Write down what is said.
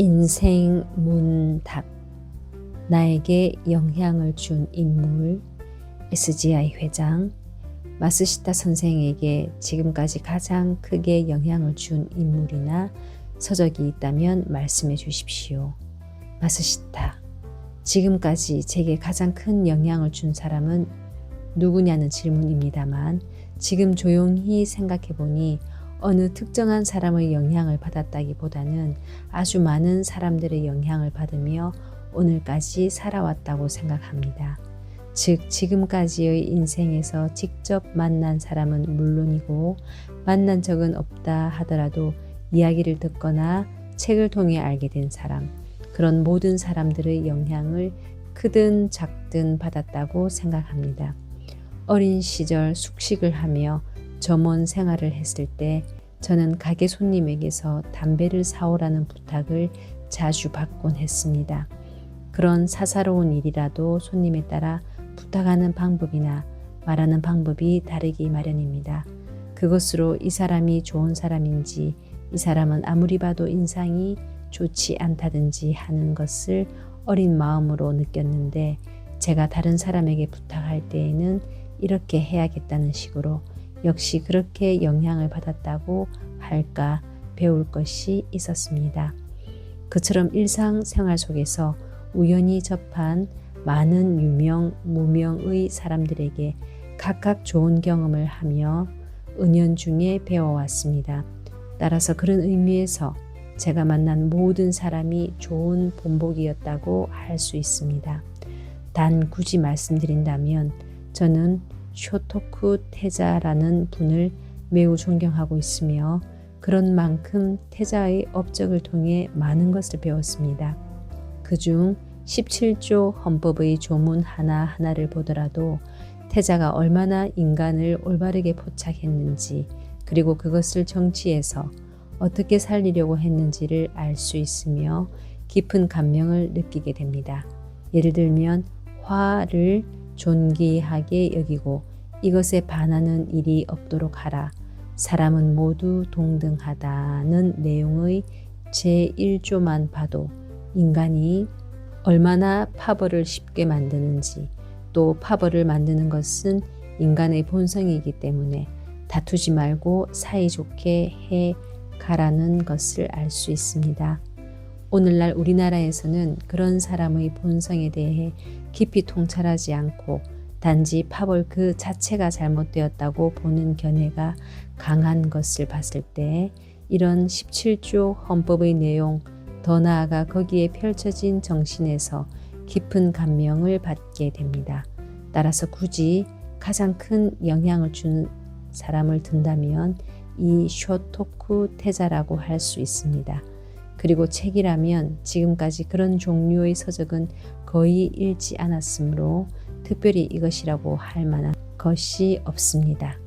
인생 문답 나에게 영향을 준 인물 SGI 회장 마스시타 선생에게 지금까지 가장 크게 영향을 준 인물이나 서적이 있다면 말씀해 주십시오. 마스시타 지금까지 제게 가장 큰 영향을 준 사람은 누구냐는 질문입니다만 지금 조용히 생각해 보니 어느 특정한 사람의 영향을 받았다기보다는 아주 많은 사람들의 영향을 받으며 오늘까지 살아왔다고 생각합니다. 즉, 지금까지의 인생에서 직접 만난 사람은 물론이고, 만난 적은 없다 하더라도 이야기를 듣거나 책을 통해 알게 된 사람, 그런 모든 사람들의 영향을 크든 작든 받았다고 생각합니다. 어린 시절 숙식을 하며 점원 생활을 했을 때 저는 가게 손님에게서 담배를 사오라는 부탁을 자주 받곤 했습니다. 그런 사사로운 일이라도 손님에 따라 부탁하는 방법이나 말하는 방법이 다르기 마련입니다. 그것으로 이 사람이 좋은 사람인지 이 사람은 아무리 봐도 인상이 좋지 않다든지 하는 것을 어린 마음으로 느꼈는데 제가 다른 사람에게 부탁할 때에는 이렇게 해야겠다는 식으로 역시 그렇게 영향을 받았다고 할까 배울 것이 있었습니다. 그처럼 일상생활 속에서 우연히 접한 많은 유명, 무명의 사람들에게 각각 좋은 경험을 하며 은연중에 배워왔습니다. 따라서 그런 의미에서 제가 만난 모든 사람이 좋은 본보기였다고 할 수 있습니다. 단 굳이 말씀드린다면 저는 쇼토쿠 테자라는 분을 매우 존경하고 있으며 그런 만큼 태자의 업적을 통해 많은 것을 배웠습니다. 그중 17조 헌법의 조문 하나하나를 보더라도 태자가 얼마나 인간을 올바르게 포착했는지 그리고 그것을 정치에서 어떻게 살리려고 했는지를 알 수 있으며 깊은 감명을 느끼게 됩니다. 예를 들면 화를 존귀하게 여기고 이것에 반하는 일이 없도록 하라. 사람은 모두 동등하다는 내용의 제1조만 봐도 인간이 얼마나 파벌을 쉽게 만드는지 또 파벌을 만드는 것은 인간의 본성이기 때문에 다투지 말고 사이좋게 해 가라는 것을 알 수 있습니다. 오늘날 우리나라에서는 그런 사람의 본성에 대해 깊이 통찰하지 않고 단지 파벌 그 자체가 잘못되었다고 보는 견해가 강한 것을 봤을 때 이런 17조 헌법의 내용 더 나아가 거기에 펼쳐진 정신에서 깊은 감명을 받게 됩니다. 따라서 굳이 가장 큰 영향을 준 사람을 든다면 이 쇼토쿠 태자라고 할 수 있습니다. 그리고 책이라면 지금까지 그런 종류의 서적은 거의 읽지 않았으므로 특별히 이것이라고 할 만한 것이 없습니다.